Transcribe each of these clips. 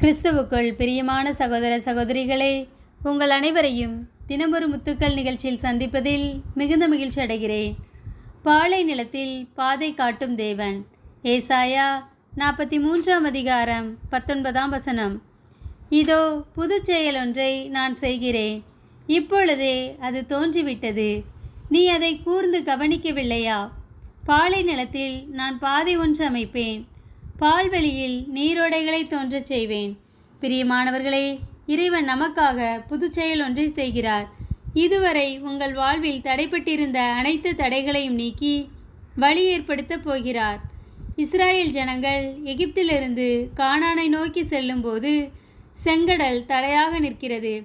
கிறிஸ்துவுக்குள் பிரியமான சகோதர சகோதரிகளே உங்கள் அனைவரையும் தினமொரு முத்துக்கள் நிகழ்ச்சியில் சந்திப்பதில் மிகுந்த மகிழ்ச்சி அடைகிறேன். பாலை நிலத்தில் பாதை காட்டும் தேவன். ஏசாயா நாற்பத்தி மூன்றாம் அதிகாரம் பத்தொன்பதாம் வசனம். இதோ புது செயல் ஒன்றை நான் செய்கிறேன். இப்பொழுதே அது தோன்றிவிட்டது. நீ அதை கூர்ந்து கவனிக்கவில்லையா? பாலை நிலத்தில் நான் பாதை ஒன்று அமைப்பேன். பால்வெளியில் நீரோடைகளை தோன்றச் செய்வேன். பிரியமானவர்களே இறைவன் நமக்காக புதுச்செயல் ஒன்றை செய்கிறார். இதுவரை உங்கள் வாழ்வில் தடைப்பட்டிருந்த அனைத்து தடைகளையும் நீக்கி வழி ஏற்படுத்தப் போகிறார். இஸ்ராயேல் ஜனங்கள் எகிப்திலிருந்து கானானை நோக்கி செல்லும்போது செங்கடல் தடையாக நிற்கிறது.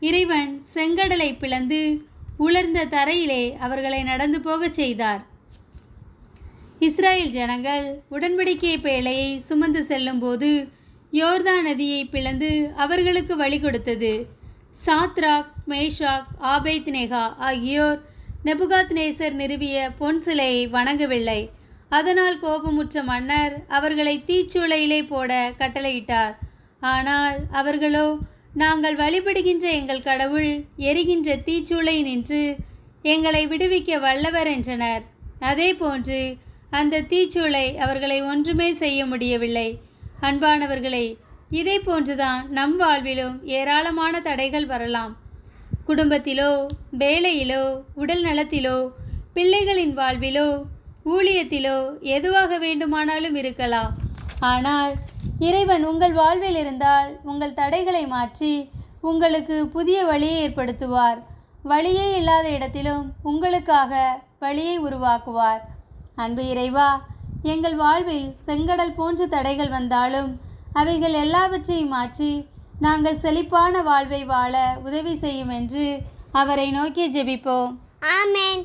இறைவன் செங்கடலை பிளந்து உலர்ந்த தரையிலே அவர்களை நடந்து போகச் செய்தார். இஸ்ரேல் ஜனங்கள் உடன்படிக்கை பேழையை சுமந்து செல்லும்போது யோர்தான் நதியை பிளந்து அவர்களுக்கு வழி கொடுத்தது. சாத்ராக் மேஷாக் ஆபேத் நேகா ஆகியோர் நெபுகாத் நேசர் நிறுவிய பொன் சிலையை வணங்கவில்லை. அதனால் கோபமுற்ற மன்னர் அவர்களை தீச்சூளையிலே போட கட்டளையிட்டார். ஆனால் அவர்களோ நாங்கள் வழிபடுகின்ற எங்கள் கடவுள் எரிகின்ற தீச்சூளை நின்று எங்களை விடுவிக்க வல்லவர் என்றனர். அதே போன்று அந்த தீச்சூளை அவர்களை ஒன்றுமே செய்ய முடியவில்லை. அன்பானவர்களே இதை போன்றுதான் நம் வாழ்விலும் ஏராளமான தடைகள் வரலாம். குடும்பத்திலோ வேலையிலோ உடல் நலத்திலோ பிள்ளைகளின் வாழ்விலோ ஊழியத்திலோ எதுவாக வேண்டுமானாலும் இருக்கலாம். ஆனால் இறைவன் உங்கள் வாழ்வில் இருந்தால் உங்கள் தடைகளை மாற்றி உங்களுக்கு புதிய வழியை ஏற்படுத்துவார். வழியே இல்லாத இடத்திலும் உங்களுக்காக வழியை உருவாக்குவார். அன்பு இறைவா எங்கள் வாழ்வில் செங்கடல் போன்ற தடைகள் வந்தாலும் அவைகள் எல்லாவற்றையும் மாற்றி நாங்கள் செழிப்பான வாழ்வை வாழ உதவி செய்யும் என்று அவரை நோக்கி ஜெபிப்போம். ஆமேன்.